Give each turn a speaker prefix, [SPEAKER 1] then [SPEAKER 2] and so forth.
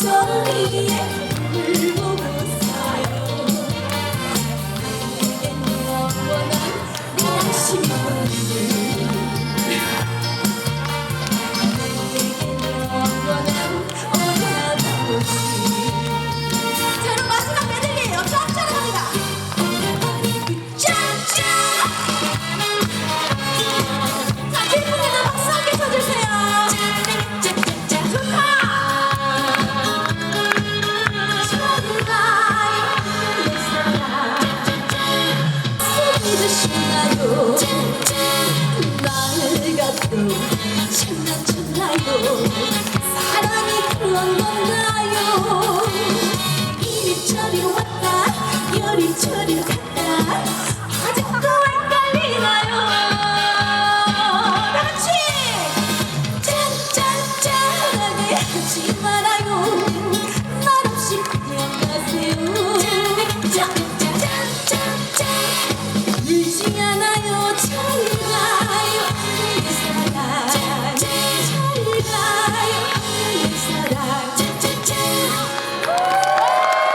[SPEAKER 1] 소리에 울고 나요 나를 갖고 장난쳤나요 사랑이 그런 건가요 이리저리 왔다 여리저리 갔다 아직도 헷갈리나요 다같이 짠짠짠하게 하지 말아요. 말없이 그냥 가세요. 짠짠.